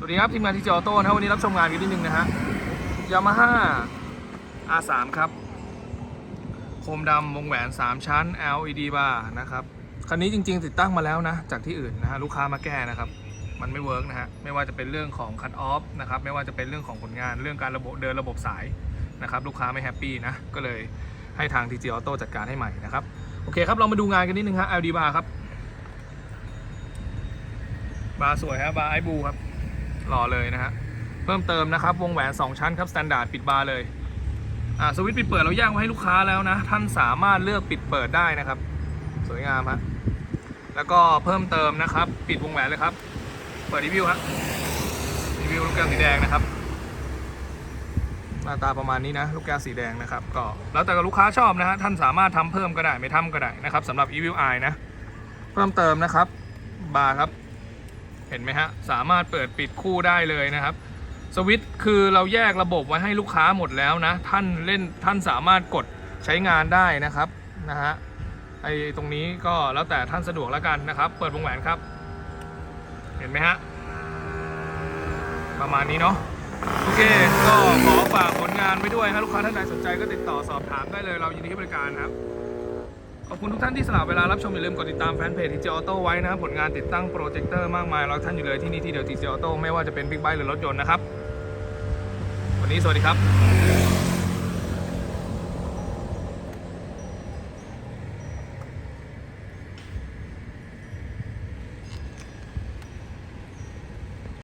สวัสดีครับทีมงานทีจอโต้นะครับวันนี้รับชมงานกันนิดนึงนะฮะยามาฮ่า R3 ครับโคมดำวงแหวน 3 ชั้น LED bar นะครับคันนี้จริง ๆ ติดตั้งมาแล้วนะ จากที่อื่นนะฮะลูกค้ามาแก้นะครับ มันไม่เวิร์กนะฮะไม่ว่าจะเป็นเรื่องของคั t ออฟนะครับไม่ว่าจะเป็นเรื่องของผลงานเรื่องการระบบเดินระบบสายนะครับลูกค้าไม่แฮปปี้นะก็เลยให้ทาง TG Auto จัดการให้ใหม่นะครับโอเคครับเรามาดูงานกันนิดนึงฮะ LED bar ครับบาร์สวยฮะบาร์ไอบูครับ หล่อเลยนะฮะเพิ่มเติมนะครับ วงแหวน 2 ชั้นครับสแตนดาร์ดปิดบาร์เลยอ่าสวิตช์ปิดเปิดเราแยกไว้ให้ลูกค้าแล้วนะ ท่านสามารถเลือกปิดเปิดได้นะครับ สวยงามฮะแล้วก็เพิ่มเติมนะครับ ปิดวงแหวนเลยครับ เปิดรีวิวฮะรีวิวลูกแก้วสีแดงนะครับหน้าตาประมาณนี้นะ ลูกแก้วสีแดงนะครับ ก็แล้วแต่ลูกค้าชอบนะฮะท่านสามารถทำเพิ่มก็ได้ไม่ทำก็ได้นะครับสำหรับ e v i l Eye นะ เพิ่มเติมนะครับบาร์ครับ เห็นไหมฮะ สามารถเปิดปิดคู่ได้เลยนะครับ สวิตช์คือเราแยกระบบไว้ให้ลูกค้าหมดแล้วนะ ท่านเล่นท่านสามารถกดใช้งานได้นะครับนะฮะไอตรงนี้ก็แล้วแต่ท่านสะดวกแล้วกันนะครับ เปิดวงแหวนครับ เห็นไหมฮะ ประมาณนี้เนาะโอเค ก็ขอฝากผลงานไว้ด้วยฮะลูกค้าท่านใดสนใจก็ติดต่อสอบถามได้เลยเรายินดีให้บริการครับ ขอบคุณทุกท่านที่สละเวลารับชมอย่าลืมกดติดตามแฟนเพจทีเจออโต้ไว้นะครับผลงานติดตั้งโปรเจคเตอร์มากมายเราท่านอยู่เลยที่นี่ที่เดียวทีเจออโต้ไม่ว่าจะเป็นบิ๊กไบค์หรือรถยนต์นะครับ วันนี้สวัสดีครับ